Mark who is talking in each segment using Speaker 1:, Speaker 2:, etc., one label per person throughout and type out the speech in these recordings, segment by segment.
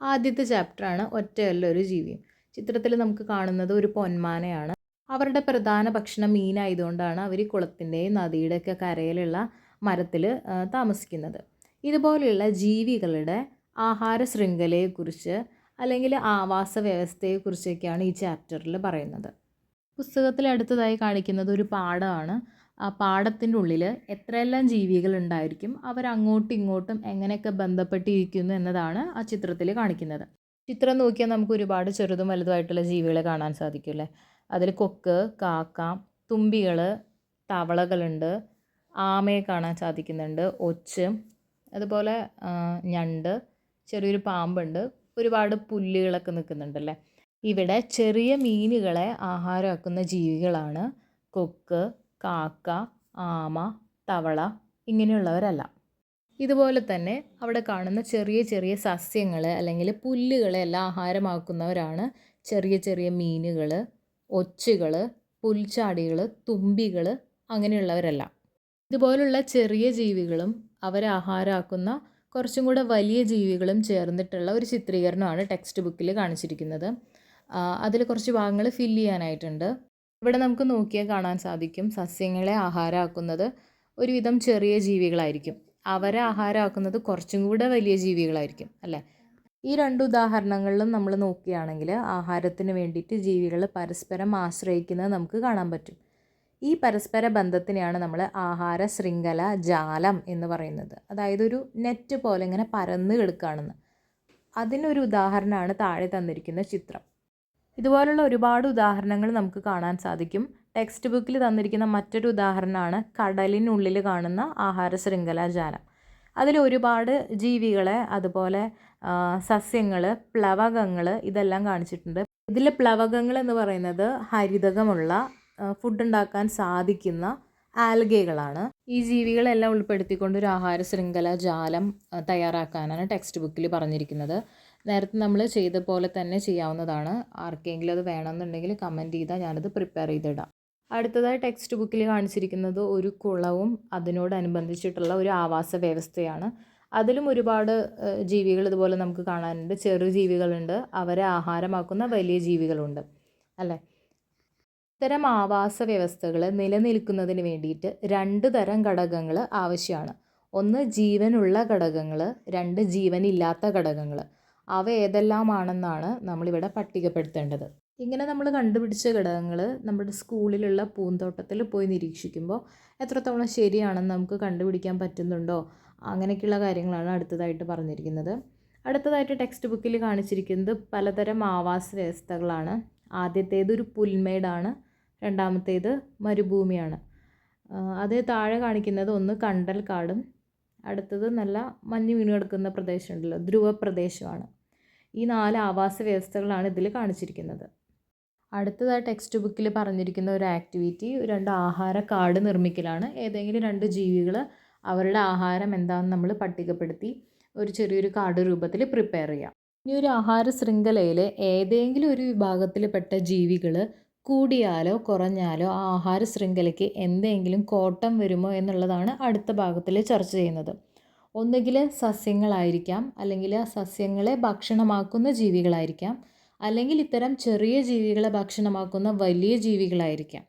Speaker 1: ആദ്യത്തെ ചാപ്റ്ററാണ് ഒറ്റയല്ല ഒരു ജീവിയും ചിത്രത്തിൽ നമുക്ക് കാണുന്നത് ഒരു പൊന്മാനയാണ്. അവരുടെ പ്രധാന ഭക്ഷണം മീനായതുകൊണ്ടാണ് അവർ കുളത്തിന്റെയും നദിയുടെയൊക്കെ കരയിലുള്ള മരത്തിൽ താമസിക്കുന്നത്. ഇതുപോലെയുള്ള ജീവികളുടെ ആഹാര ശൃംഖലയെക്കുറിച്ച് അല്ലെങ്കിൽ ആവാസ വ്യവസ്ഥയെക്കുറിച്ചൊക്കെയാണ് ഈ ചാപ്റ്ററിൽ പറയുന്നത്. പുസ്തകത്തിൽ അടുത്തതായി കാണിക്കുന്നത് ഒരു പാടമാണ് ആ പാടത്തിന്റെ ഉള്ളിൽ എത്രയെല്ലാം ജീവികൾ ഉണ്ടായിരിക്കും അവർ അങ്ങോട്ടും ഇങ്ങോട്ടും എങ്ങനെയൊക്കെ ബന്ധപ്പെട്ടിരിക്കുന്നു എന്നതാണ് ആ ചിത്രത്തിൽ കാണിക്കുന്നത്. ചിത്രം നോക്കിയാൽ നമുക്ക് ഒരുപാട് ചെറുതും വലുതുമായിട്ടുള്ള ജീവികളെ കാണാൻ സാധിക്കുമല്ലേ അതിൽ കൊക്ക് കാക്ക തുമ്പികൾ തവളകളുണ്ട് ആമയെ കാണാൻ സാധിക്കുന്നുണ്ട് ഒച്ച് അതുപോലെ ഞണ്ട് ചെറിയൊരു പാമ്പുണ്ട് ഒരുപാട് പുല്ലുകളൊക്കെ നിൽക്കുന്നുണ്ടല്ലേ ഇവിടെ ചെറിയ മീനുകളെ ആഹാരമാക്കുന്ന ജീവികളാണ് കൊക്ക് കാക്ക ആമ തവള ഇങ്ങനെയുള്ളവരല്ല. ഇതുപോലെ തന്നെ അവിടെ കാണുന്ന ചെറിയ ചെറിയ സസ്യങ്ങൾ അല്ലെങ്കിൽ പുല്ലുകളെ എല്ലാം ആഹാരമാക്കുന്നവരാണ് ചെറിയ ചെറിയ മീനുകൾ ഒച്ചുകൾ പുൽച്ചാടികൾ തുമ്പികൾ അങ്ങനെയുള്ളവരല്ല. ഇതുപോലുള്ള ചെറിയ ജീവികളും അവരെ ആഹാരമാക്കുന്ന കുറച്ചും കൂടെ വലിയ ജീവികളും ചേർന്നിട്ടുള്ള ഒരു ചിത്രീകരണമാണ് ടെക്സ്റ്റ് ബുക്കിൽ കാണിച്ചിരിക്കുന്നത്. അതിൽ കുറച്ച് ഭാഗങ്ങൾ ഫില്ല് ചെയ്യാനായിട്ടുണ്ട്. ഇവിടെ നമുക്ക് നോക്കിയാൽ കാണാൻ സാധിക്കും സസ്യങ്ങളെ ആഹാരമാക്കുന്നത് ഒരുവിധം ചെറിയ ജീവികളായിരിക്കും. അവരെ ആഹാരമാക്കുന്നത് കുറച്ചും കൂടെ വലിയ ജീവികളായിരിക്കും അല്ലേ? ഈ രണ്ട് ഉദാഹരണങ്ങളിലും നമ്മൾ നോക്കുകയാണെങ്കിൽ ആഹാരത്തിന് വേണ്ടിയിട്ട് ജീവികൾ പരസ്പരം ആശ്രയിക്കുന്നത് നമുക്ക് കാണാൻ പറ്റും. ഈ പരസ്പര ബന്ധത്തിനെയാണ് നമ്മൾ ആഹാര ശൃംഖല ജാലം എന്ന് പറയുന്നത്. അതായത് ഒരു നെറ്റ് പോലെ ഇങ്ങനെ പരന്ന് കിടക്കുകയാണെന്ന്. അതിനൊരു ഉദാഹരണമാണ് താഴെ തന്നിരിക്കുന്ന ചിത്രം. ഇതുപോലുള്ള ഒരുപാട് ഉദാഹരണങ്ങൾ നമുക്ക് കാണാൻ സാധിക്കും. ടെക്സ്റ്റ് ബുക്കിൽ തന്നിരിക്കുന്ന മറ്റൊരു ഉദാഹരണമാണ് കടലിനുള്ളിൽ കാണുന്ന ആഹാര ശൃംഖല ജാലം. അതിൽ ഒരുപാട് ജീവികളെ അതുപോലെ സസ്യങ്ങൾ പ്ലവകങ്ങൾ ഇതെല്ലാം കാണിച്ചിട്ടുണ്ട്. ഇതിൽ പ്ലവകങ്ങൾ എന്ന് പറയുന്നത് ഹരിതകമുള്ള ഫുഡ് ഉണ്ടാക്കാൻ സാധിക്കുന്ന ആൽഗകളാണ്. ഈ ജീവികളെല്ലാം ഉൾപ്പെടുത്തിക്കൊണ്ട് ഒരു ആഹാര ശൃംഖല ജാലം തയ്യാറാക്കാനാണ് ടെക്സ്റ്റ് ബുക്കിൽ പറഞ്ഞിരിക്കുന്നത്. നേരത്തെ നമ്മൾ ചെയ്ത പോലെ തന്നെ ചെയ്യാവുന്നതാണ്. ആർക്കെങ്കിലും അത് വേണമെന്നുണ്ടെങ്കിൽ കമന്റ് ചെയ്താൽ ഞാനത് പ്രിപ്പയർ ചെയ്തിടാം. അടുത്തതായി ടെക്സ്റ്റ് ബുക്കിൽ കാണിച്ചിരിക്കുന്നത് ഒരു കുളവും അതിനോടനുബന്ധിച്ചിട്ടുള്ള ഒരു ആവാസ വ്യവസ്ഥയാണ്. അതിലും ഒരുപാട് ജീവികൾ ഇതുപോലെ നമുക്ക് കാണാനുണ്ട്. ചെറു ജീവികളുണ്ട്. അവരെ ആഹാരമാക്കുന്ന വലിയ ജീവികളുണ്ട്. അല്ലേ? ഇത്തരം ആവാസ വ്യവസ്ഥകൾ നിലനിൽക്കുന്നതിന് വേണ്ടിയിട്ട് രണ്ട് തരം ഘടകങ്ങൾ ആവശ്യമാണ്. ഒന്ന് ജീവനുള്ള ഘടകങ്ങൾ രണ്ട് ജീവനില്ലാത്ത ഘടകങ്ങൾ അവ ഏതെല്ലാമാണെന്നാണ് നമ്മളിവിടെ പട്ടികപ്പെടുത്തേണ്ടത്. ഇങ്ങനെ നമ്മൾ കണ്ടുപിടിച്ച ഘടകങ്ങൾ നമ്മുടെ സ്കൂളിലുള്ള പൂന്തോട്ടത്തിൽ പോയി നിരീക്ഷിക്കുമ്പോൾ എത്രത്തോളം ശരിയാണെന്ന് നമുക്ക് കണ്ടുപിടിക്കാൻ പറ്റുന്നുണ്ടോ? അങ്ങനെയൊക്കെയുള്ള കാര്യങ്ങളാണ് അടുത്തതായിട്ട് പറഞ്ഞിരിക്കുന്നത്. അടുത്തതായിട്ട് ടെക്സ്റ്റ് ബുക്കിൽ കാണിച്ചിരിക്കുന്നത് പലതരം ആവാസ വ്യവസ്ഥകളാണ്. ആദ്യത്തേത് ഒരു പുൽമേടാണ് രണ്ടാമത്തേത് മരുഭൂമിയാണ്. അത് താഴെ കാണിക്കുന്നത് ഒന്ന് കണ്ടൽ കാടും അടുത്തത് നല്ല മഞ്ഞ് വീണ് കിടക്കുന്ന പ്രദേശമുണ്ടല്ലോ ധ്രുവ പ്രദേശമാണ് ഈ നാല് ആവാസ വ്യവസ്ഥകളാണ് ഇതിൽ കാണിച്ചിരിക്കുന്നത്. അടുത്തതായി ടെക്സ്റ്റ് ബുക്കിൽ പറഞ്ഞിരിക്കുന്ന ഒരു ആക്ടിവിറ്റി രണ്ട് ആഹാര കാർഡ് നിർമ്മിക്കലാണ്. ഏതെങ്കിലും രണ്ട് ജീവികൾ അവരുടെ ആഹാരം എന്താണെന്ന് നമ്മൾ പട്ടികപ്പെടുത്തി ഒരു ചെറിയൊരു കാർഡ് രൂപത്തിൽ പ്രിപ്പയർ ചെയ്യാം. ഇനി ഒരു ആഹാര ശൃംഖലയിൽ ഏതെങ്കിലും ഒരു വിഭാഗത്തിൽപ്പെട്ട ജീവികൾ കൂടിയാലോ കുറഞ്ഞാലോ ആ ആഹാര ശൃംഖലയ്ക്ക് എന്തെങ്കിലും കോട്ടം വരുമോ എന്നുള്ളതാണ് അടുത്ത ഭാഗത്തിൽ ചർച്ച ചെയ്യുന്നത്. ഒന്നുകിൽ സസ്യങ്ങളായിരിക്കാം അല്ലെങ്കിൽ സസ്യങ്ങളെ ഭക്ഷണമാക്കുന്ന ജീവികളായിരിക്കാം അല്ലെങ്കിൽ ഇത്തരം ചെറിയ ജീവികളെ ഭക്ഷണമാക്കുന്ന വലിയ ജീവികളായിരിക്കാം.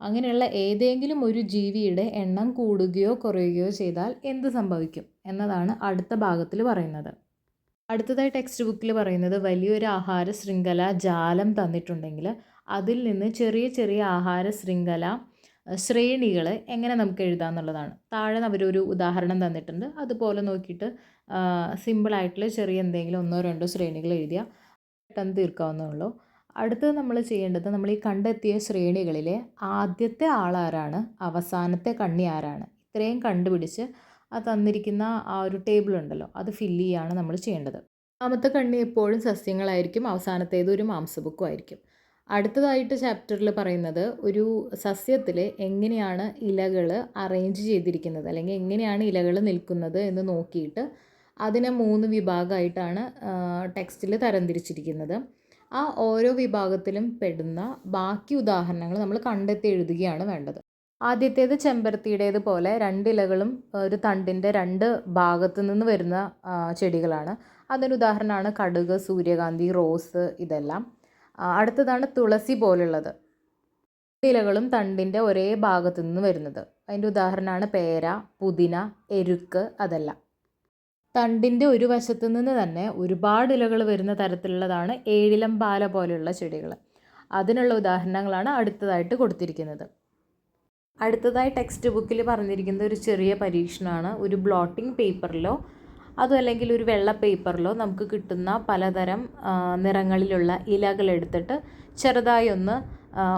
Speaker 1: അങ്ങനെയുള്ള ഏതെങ്കിലും ഒരു ജീവിയുടെ എണ്ണം കൂടുകയോ കുറയുകയോ ചെയ്താൽ എന്ത് സംഭവിക്കും എന്നതാണ് അടുത്ത ഭാഗത്തിൽ പറയുന്നത്. അടുത്തതായി ടെക്സ്റ്റ് ബുക്കിൽ പറയുന്നത് വലിയൊരു ആഹാര ശൃംഖല ജാലം തന്നിട്ടുണ്ടെങ്കിൽ അതിൽ നിന്ന് ചെറിയ ചെറിയ ആഹാര ശൃംഖല ശ്രേണികൾ എങ്ങനെ നമുക്ക് എഴുതാമെന്നുള്ളതാണ് താഴെ അവരൊരു ഉദാഹരണം തന്നിട്ടുണ്ട്. അതുപോലെ നോക്കിയിട്ട് സിമ്പിളായിട്ടുള്ള ചെറിയ എന്തെങ്കിലും ഒന്നോ രണ്ടോ ശ്രേണികൾ എഴുതിയാൽ പെട്ടെന്ന് തീർക്കാവുന്നേ അടുത്തത് നമ്മൾ ചെയ്യേണ്ടത് നമ്മൾ ഈ കണ്ടെത്തിയ ശ്രേണികളിലെ ആദ്യത്തെ ആളാരാണ് അവസാനത്തെ കണ്ണി ആരാണ്. ഇത്രയും കണ്ടുപിടിച്ച് ആ തന്നിരിക്കുന്ന ആ ഒരു ടേബിൾ ഉണ്ടല്ലോ അത് ഫില്ല് ചെയ്യുകയാണ് നമ്മൾ ചെയ്യേണ്ടത്. ആമത്തെ കണ്ണി എപ്പോഴും സസ്യങ്ങളായിരിക്കും അവസാനത്തേത് ഒരു മാംസബുക്കും ആയിരിക്കും. അടുത്തതായിട്ട് ചാപ്റ്ററിൽ പറയുന്നത് ഒരു സസ്യത്തിൽ എങ്ങനെയാണ് ഇലകൾ അറേഞ്ച് ചെയ്തിരിക്കുന്നത് അല്ലെങ്കിൽ എങ്ങനെയാണ് ഇലകൾ നിൽക്കുന്നത് എന്ന് നോക്കിയിട്ട് അതിനെ മൂന്ന് വിഭാഗമായിട്ടാണ് ടെക്സ്റ്റിൽ തരംതിരിച്ചിരിക്കുന്നത്. ആ ഓരോ വിഭാഗത്തിലും പെടുന്ന ബാക്കി ഉദാഹരണങ്ങൾ നമ്മൾ കണ്ടെത്തി എഴുതുകയാണ് വേണ്ടത്. ആദ്യത്തേത് ചെമ്പരത്തിയുടേത് പോലെ രണ്ട് ഇലകളും ഒരു തണ്ടിന്റെ രണ്ട് ഭാഗത്തു നിന്ന് വരുന്ന ചെടികളാണ്. അതിന് ഉദാഹരണമാണ് കടുക് സൂര്യകാന്തി റോസ് ഇതെല്ലാം. അടുത്തതാണ് തുളസി പോലുള്ളത്. ഇലകളും തണ്ടിന്റെ ഒരേ ഭാഗത്തു നിന്ന് വരുന്നത്. അതിന്റെ ഉദാഹരണമാണ് പേര പുതിന എരുക്ക് അതെല്ലാം. തണ്ടിന്റെ ഒരു വശത്തു നിന്ന് തന്നെ ഒരുപാട് ഇലകൾ വരുന്ന തരത്തിലുള്ളതാണ് ഏഴിലം പാല പോലെയുള്ള ചെടികൾ. അതിനുള്ള ഉദാഹരണങ്ങളാണ് അടുത്തതായിട്ട് കൊടുത്തിരിക്കുന്നത്. അടുത്തതായി ടെക്സ്റ്റ് ബുക്കിൽ പറഞ്ഞിരിക്കുന്ന ഒരു ചെറിയ പരീക്ഷണമാണ്. ഒരു ബ്ലോട്ടിംഗ് പേപ്പറിലോ അതും അല്ലെങ്കിൽ ഒരു വെള്ള പേപ്പറിലോ നമുക്ക് കിട്ടുന്ന പലതരം നിറങ്ങളിലുള്ള ഇലകൾ എടുത്തിട്ട് ചെറുതായി ഒന്ന്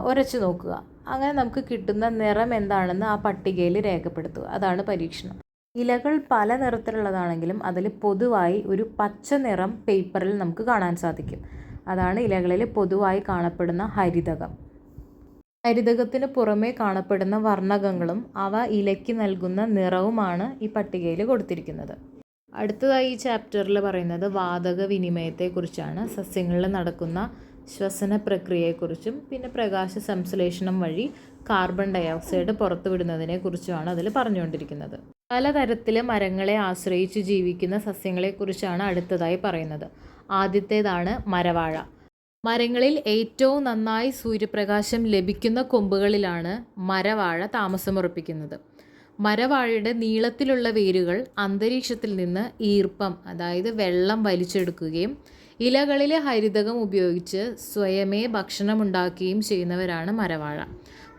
Speaker 1: ഉരച്ചു നോക്കുക. അങ്ങനെ നമുക്ക് കിട്ടുന്ന നിറം എന്താണെന്ന് ആ പട്ടികയിൽ രേഖപ്പെടുത്തുക. അതാണ് പരീക്ഷണം. ഇലകൾ പല നിറത്തിലുള്ളതാണെങ്കിലും അതിൽ പൊതുവായി ഒരു പച്ച നിറം പേപ്പറിൽ നമുക്ക് കാണാൻ സാധിക്കും. അതാണ് ഇലകളിൽ പൊതുവായി കാണപ്പെടുന്ന ഹരിതകം. ഹരിതകത്തിന് പുറമേ കാണപ്പെടുന്ന വർണകങ്ങളും അവ ഇലയ്ക്ക് നൽകുന്ന നിറവുമാണ് ഈ പട്ടികയിൽ കൊടുത്തിരിക്കുന്നത്. അടുത്തതായി ഈ ചാപ്റ്ററിൽ പറയുന്നത് വാതക വിനിമയത്തെക്കുറിച്ചാണ് സസ്യങ്ങളിൽ നടക്കുന്ന ശ്വസന പ്രക്രിയയെക്കുറിച്ചും പിന്നെ പ്രകാശ സംശ്ലേഷണം വഴി കാർബൺ ഡയോക്സൈഡ് പുറത്തുവിടുന്നതിനെ കുറിച്ചുമാണ് അതിൽ പറഞ്ഞുകൊണ്ടിരിക്കുന്നത്. പലതരത്തിലെ മരങ്ങളെ ആശ്രയിച്ച് ജീവിക്കുന്ന സസ്യങ്ങളെക്കുറിച്ചാണ് അടുത്തതായി പറയുന്നത്. ആദ്യത്തേതാണ് മരവാഴ. മരങ്ങളിൽ ഏറ്റവും നന്നായി സൂര്യപ്രകാശം ലഭിക്കുന്ന കൊമ്പുകളിലാണ് മരവാഴ താമസമുറപ്പിക്കുന്നത്. മരവാഴയുടെ നീളത്തിലുള്ള വേരുകൾ അന്തരീക്ഷത്തിൽ നിന്ന് ഈർപ്പം അതായത് വെള്ളം വലിച്ചെടുക്കുകയും ഇലകളിലെ ഹരിതകം ഉപയോഗിച്ച് സ്വയമേ ഭക്ഷണമുണ്ടാക്കുകയും ചെയ്യുന്നവരാണ് മരവാഴ.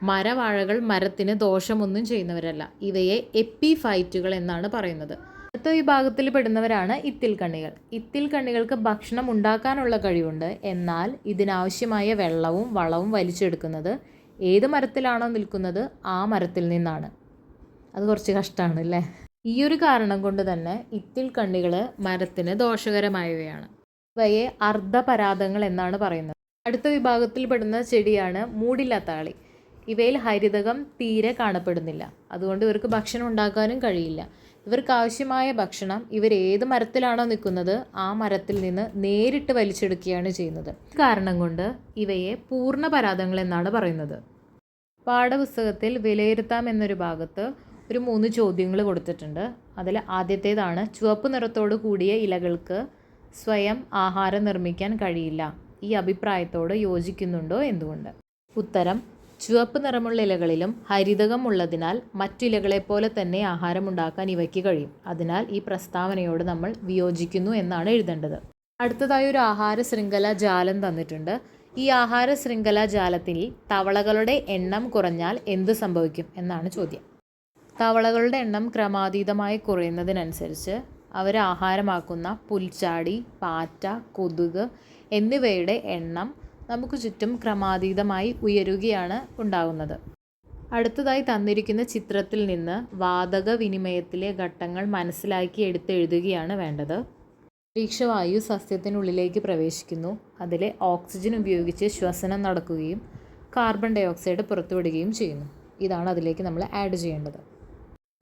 Speaker 1: മരവാഴകൾ മരത്തിന് ദോഷമൊന്നും ചെയ്യുന്നവരല്ല. ഇവയെ എപ്പിഫൈറ്റുകൾ എന്നാണ് പറയുന്നത്. അടുത്ത വിഭാഗത്തിൽ പെടുന്നവരാണ് ഇത്തിൽ കണ്ണികൾ ഇത്തിൽ കണ്ണികൾക്ക് ഭക്ഷണം ഉണ്ടാക്കാനുള്ള കഴിവുണ്ട്. എന്നാൽ ഇതിനാവശ്യമായ വെള്ളവും വളവും വലിച്ചെടുക്കുന്നത് ഏത് മരത്തിലാണോ നിൽക്കുന്നത് ആ മരത്തിൽ നിന്നാണ്. അത് കുറച്ച് കഷ്ടമാണ് അല്ലേ ഈ ഒരു കാരണം കൊണ്ട് തന്നെ ഇത്തിൽ കണ്ണികൾ മരത്തിന് ദോഷകരമായവയാണ്. ഇവയെ അർദ്ധപരാതങ്ങൾ എന്നാണ് പറയുന്നത്. അടുത്ത വിഭാഗത്തിൽ പെടുന്ന ചെടിയാണ് മൂടില്ലാത്താളി. ഇവയിൽ ഹരിതകം തീരെ കാണപ്പെടുന്നില്ല. അതുകൊണ്ട് ഇവർക്ക് ഭക്ഷണം ഉണ്ടാക്കാനും കഴിയില്ല. ഇവർക്ക് ആവശ്യമായ ഭക്ഷണം ഇവർ ഏത് മരത്തിലാണോ നിൽക്കുന്നത് ആ മരത്തിൽ നിന്ന് നേരിട്ട് വലിച്ചെടുക്കുകയാണ് ചെയ്യുന്നത്. കാരണം കൊണ്ട് ഇവയെ പൂർണ പരാതങ്ങൾ എന്നാണ് പറയുന്നത്. പാഠപുസ്തകത്തിൽ വിലയിരുത്താം എന്നൊരു ഭാഗത്ത് ഒരു മൂന്ന് ചോദ്യങ്ങൾ കൊടുത്തിട്ടുണ്ട്. അതിൽ ആദ്യത്തേതാണ് ചുവപ്പ് നിറത്തോട് കൂടിയ ഇലകൾക്ക് സ്വയം ആഹാരം നിർമ്മിക്കാൻ കഴിയില്ല. ഈ അഭിപ്രായത്തോട് യോജിക്കുന്നുണ്ടോ എന്തുകൊണ്ട്? ഉത്തരം ചുവപ്പ് നിറമുള്ള ഇലകളിലും ഹരിതകം ഉള്ളതിനാൽ മറ്റു പോലെ തന്നെ ആഹാരമുണ്ടാക്കാൻ ഇവയ്ക്ക് കഴിയും. അതിനാൽ ഈ പ്രസ്താവനയോട് നമ്മൾ വിയോജിക്കുന്നു എന്നാണ് എഴുതേണ്ടത്. അടുത്തതായി ഒരു ആഹാര ശൃംഖല ജാലം തന്നിട്ടുണ്ട്. ഈ ആഹാര ശൃംഖല ജാലത്തിൽ തവളകളുടെ എണ്ണം കുറഞ്ഞാൽ എന്ത് സംഭവിക്കും? എന്നാണ് ചോദ്യം. തവളകളുടെ എണ്ണം ക്രമാതീതമായി കുറയുന്നതിനനുസരിച്ച് അവർ ആഹാരമാക്കുന്ന പുൽച്ചാടി പാറ്റ കൊതുക് എന്നിവയുടെ എണ്ണം നമുക്ക് ചുറ്റും ക്രമാതീതമായി ഉയരുകയാണ് ഉണ്ടാകുന്നത്. അടുത്തതായി തന്നിരിക്കുന്ന ചിത്രത്തിൽ നിന്ന് വാതക വിനിമയത്തിലെ ഘട്ടങ്ങൾ മനസ്സിലാക്കി എടുത്തെഴുതുകയാണ് വേണ്ടത്. അന്തരീക്ഷവായു സസ്യത്തിനുള്ളിലേക്ക് പ്രവേശിക്കുന്നു. അതിലെ ഓക്സിജൻ ഉപയോഗിച്ച് ശ്വസനം നടക്കുകയും കാർബൺ ഡയോക്സൈഡ് പുറത്തുവിടുകയും ചെയ്യുന്നു. ഇതാണ് അതിലേക്ക് നമ്മൾ ആഡ് ചെയ്യേണ്ടത്.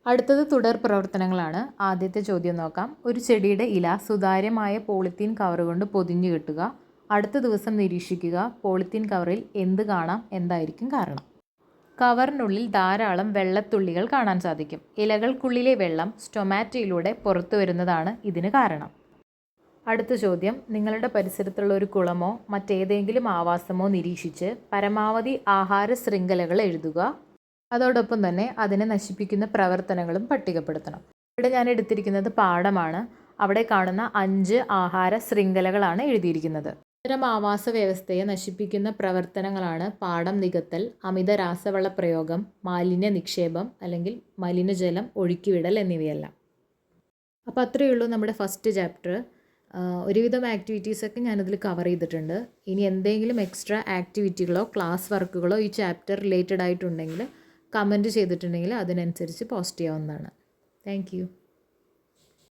Speaker 1: അടുത്തത് തുടർ പ്രവർത്തനങ്ങളാണ്. ആദ്യത്തെ ചോദ്യം നോക്കാം. ഒരു ചെടിയുടെ ഇല സുതാര്യമായ പോളിത്തീൻ കവർ കൊണ്ട് പൊതിഞ്ഞു കെട്ടുക. അടുത്ത ദിവസം നിരീക്ഷിക്കുക. പോളിത്തീൻ കവറിൽ എന്ത് കാണാം എന്തായിരിക്കും കാരണം? കവറിനുള്ളിൽ ധാരാളം വെള്ളത്തുള്ളികൾ കാണാൻ സാധിക്കും. ഇലകൾക്കുള്ളിലെ വെള്ളം സ്റ്റൊമാറ്റയിലൂടെ പുറത്തു വരുന്നതാണ് ഇതിന് കാരണം. അടുത്ത ചോദ്യം. നിങ്ങളുടെ പരിസരത്തുള്ള ഒരു കുളമോ മറ്റേതെങ്കിലും ആവാസമോ നിരീക്ഷിച്ച് പരമാവധി ആഹാര ശൃംഖലകൾ എഴുതുക. അതോടൊപ്പം തന്നെ അതിനെ നശിപ്പിക്കുന്ന പ്രവർത്തനങ്ങളും പട്ടികപ്പെടുത്തണം. ഇവിടെ ഞാൻ എടുത്തിരിക്കുന്നത് പാഠമാണ്. അവിടെ കാണുന്ന അഞ്ച് ആഹാര ശൃംഖലകളാണ് എഴുതിയിരിക്കുന്നത്. ഇത്തരം ആവാസ വ്യവസ്ഥയെ നശിപ്പിക്കുന്ന പ്രവർത്തനങ്ങളാണ് പാടം നികത്തൽ അമിത രാസവള പ്രയോഗം മാലിന്യ നിക്ഷേപം അല്ലെങ്കിൽ മലിനജലം ഒഴുക്കിവിടൽ എന്നിവയെല്ലാം. അപ്പോൾ അത്രയേ ഉള്ളൂ നമ്മുടെ ഫസ്റ്റ് ചാപ്റ്റർ. ഒരുവിധം ആക്ടിവിറ്റീസൊക്കെ ഞാനതിൽ കവർ ചെയ്തിട്ടുണ്ട്. ഇനി എന്തെങ്കിലും എക്സ്ട്രാ ആക്ടിവിറ്റികളോ ക്ലാസ് വർക്കുകളോ ഈ ചാപ്റ്റർ റിലേറ്റഡ് ആയിട്ടുണ്ടെങ്കിൽ കമന്റ് ചെയ്തിട്ടുണ്ടെങ്കിൽ അതിനനുസരിച്ച് പോസ്റ്റ് ചെയ്യാവുന്നതാണ്. താങ്ക്